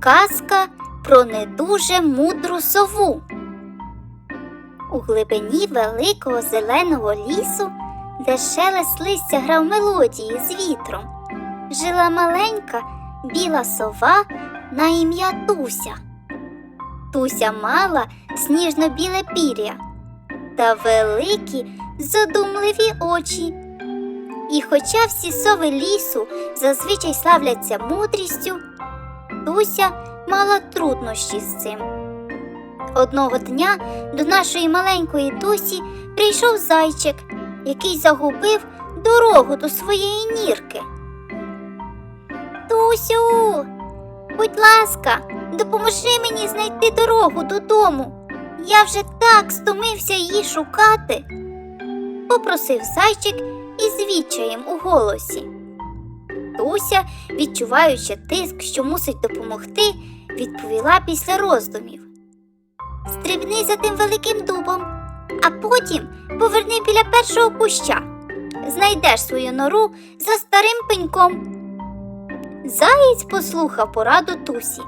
Казка про не дуже мудру сову. У глибині великого зеленого лісу, де шелест листя грав мелодії з вітром, жила маленька біла сова на ім'я Туся. Туся мала сніжно-біле пір'я та великі задумливі очі. І хоча всі сови лісу зазвичай славляться мудрістю, Туся мала труднощі з цим. Одного дня до нашої маленької Тусі прийшов зайчик, який загубив дорогу до своєї нірки. Тусю, будь ласка, допоможи мені знайти дорогу додому. Я вже так стомився її шукати, попросив зайчик із відчаєм у голосі. Туся, відчуваючи тиск, що мусить допомогти, відповіла після роздумів. Стрибни за тим великим дубом, а потім поверни біля першого куща. Знайдеш свою нору за старим пеньком. Заєць послухав пораду Тусі,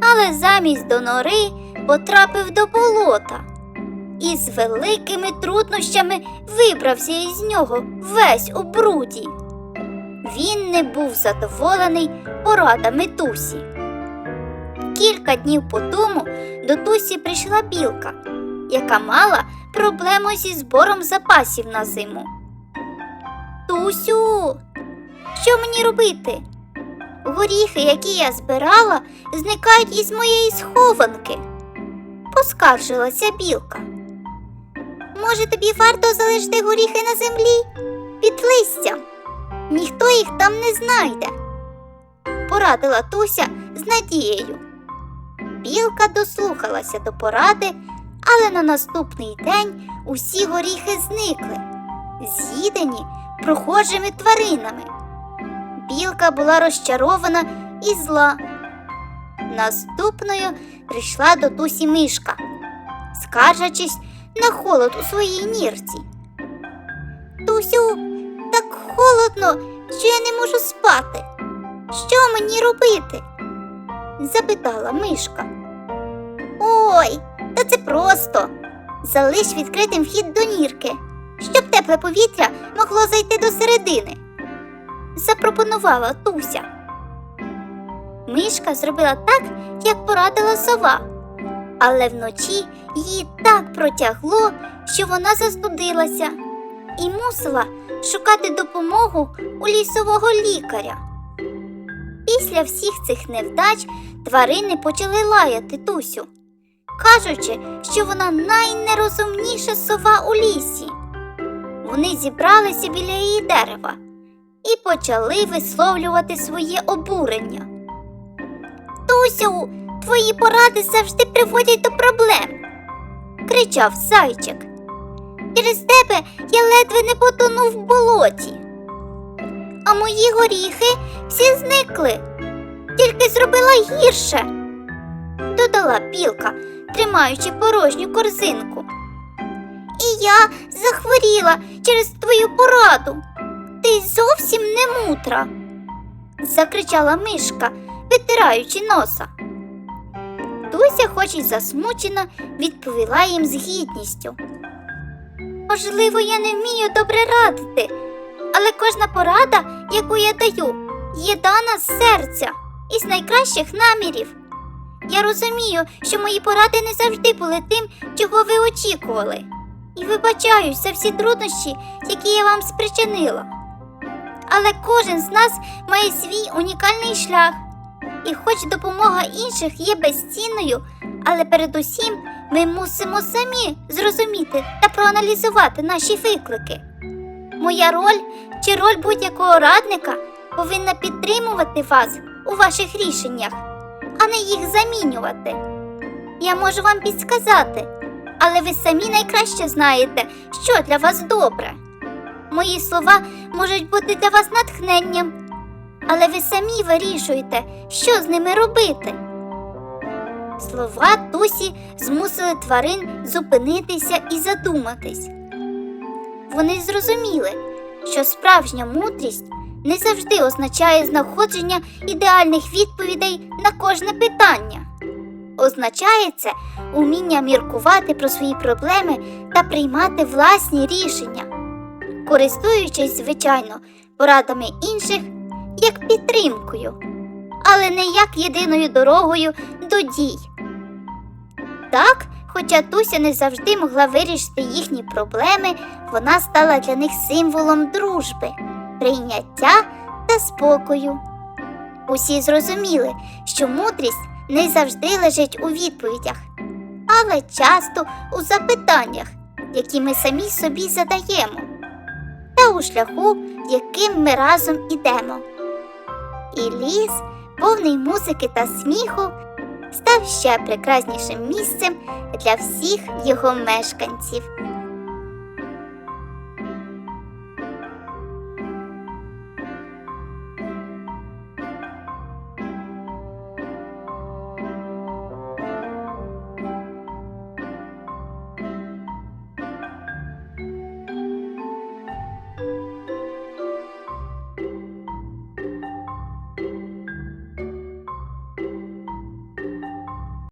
але замість до нори потрапив до болота і з великими труднощами вибрався із нього весь у бруді. Він не був задоволений порадами Тусі. Кілька днів по тому до Тусі прийшла білка, яка мала проблему зі збором запасів на зиму. Тусю, що мені робити? Горіхи, які я збирала, зникають із моєї схованки. Поскаржилася білка. Може, тобі варто залишити горіхи на землі під листям? Ніхто їх там не знайде, порадила Туся з надією. Білка дослухалася до поради, але на наступний день усі горіхи зникли, з'їдені прохожими тваринами. Білка була розчарована і зла. Наступною прийшла до Тусі мишка, скаржачись на холод у своїй нірці. Тусю, холодно, що я не можу спати. Що мені робити? запитала мишка. Ой, та це просто. Залиш відкритим вхід до нірки, щоб тепле повітря могло зайти до середини. Запропонувала Туся. Мишка зробила так, як порадила сова, але вночі її так протягло, що вона застудилася і мусила шукати допомогу у лісового лікаря. Після всіх цих невдач тварини почали лаяти Тусю, кажучи, що вона найнерозумніша сова у лісі. Вони зібралися біля її дерева і почали висловлювати своє обурення. Тусю, твої поради завжди приводять до проблем, кричав зайчик. Через тебе я ледве не потонув в болоті. А мої горіхи всі зникли, тільки зробила гірше, додала білка, тримаючи порожню корзинку. І я захворіла через твою пораду. Ти зовсім не мутра, закричала мишка, витираючи носа. Дуся, хоч і засмучена, відповіла їм з гідністю. Можливо, я не вмію добре радити, але кожна порада, яку я даю, є дана з серця і з найкращих намірів. Я розумію, що мої поради не завжди були тим, чого ви очікували, і вибачаюсь за всі труднощі, які я вам спричинила. Але кожен з нас має свій унікальний шлях, і хоч допомога інших є безцінною, але передусім ми мусимо самі зрозуміти та проаналізувати наші виклики. Моя роль чи роль будь-якого радника повинна підтримувати вас у ваших рішеннях, а не їх замінювати. Я можу вам підсказати, але ви самі найкраще знаєте, що для вас добре. Мої слова можуть бути для вас натхненням, але ви самі вирішуєте, що з ними робити. Слова Тусі змусили тварин зупинитися і задуматись. Вони зрозуміли, що справжня мудрість не завжди означає знаходження ідеальних відповідей на кожне питання. Означає це уміння міркувати про свої проблеми та приймати власні рішення, користуючись, звичайно, порадами інших як підтримкою, але не як єдиною дорогою до дій. Так, хоча Туся не завжди могла вирішити їхні проблеми, вона стала для них символом дружби, прийняття та спокою. Усі зрозуміли, що мудрість не завжди лежить у відповідях, але часто у запитаннях, які ми самі собі задаємо, та у шляху, яким ми разом ідемо. І ліс, повний музики та сміху, став ще прекраснішим місцем для всіх його мешканців.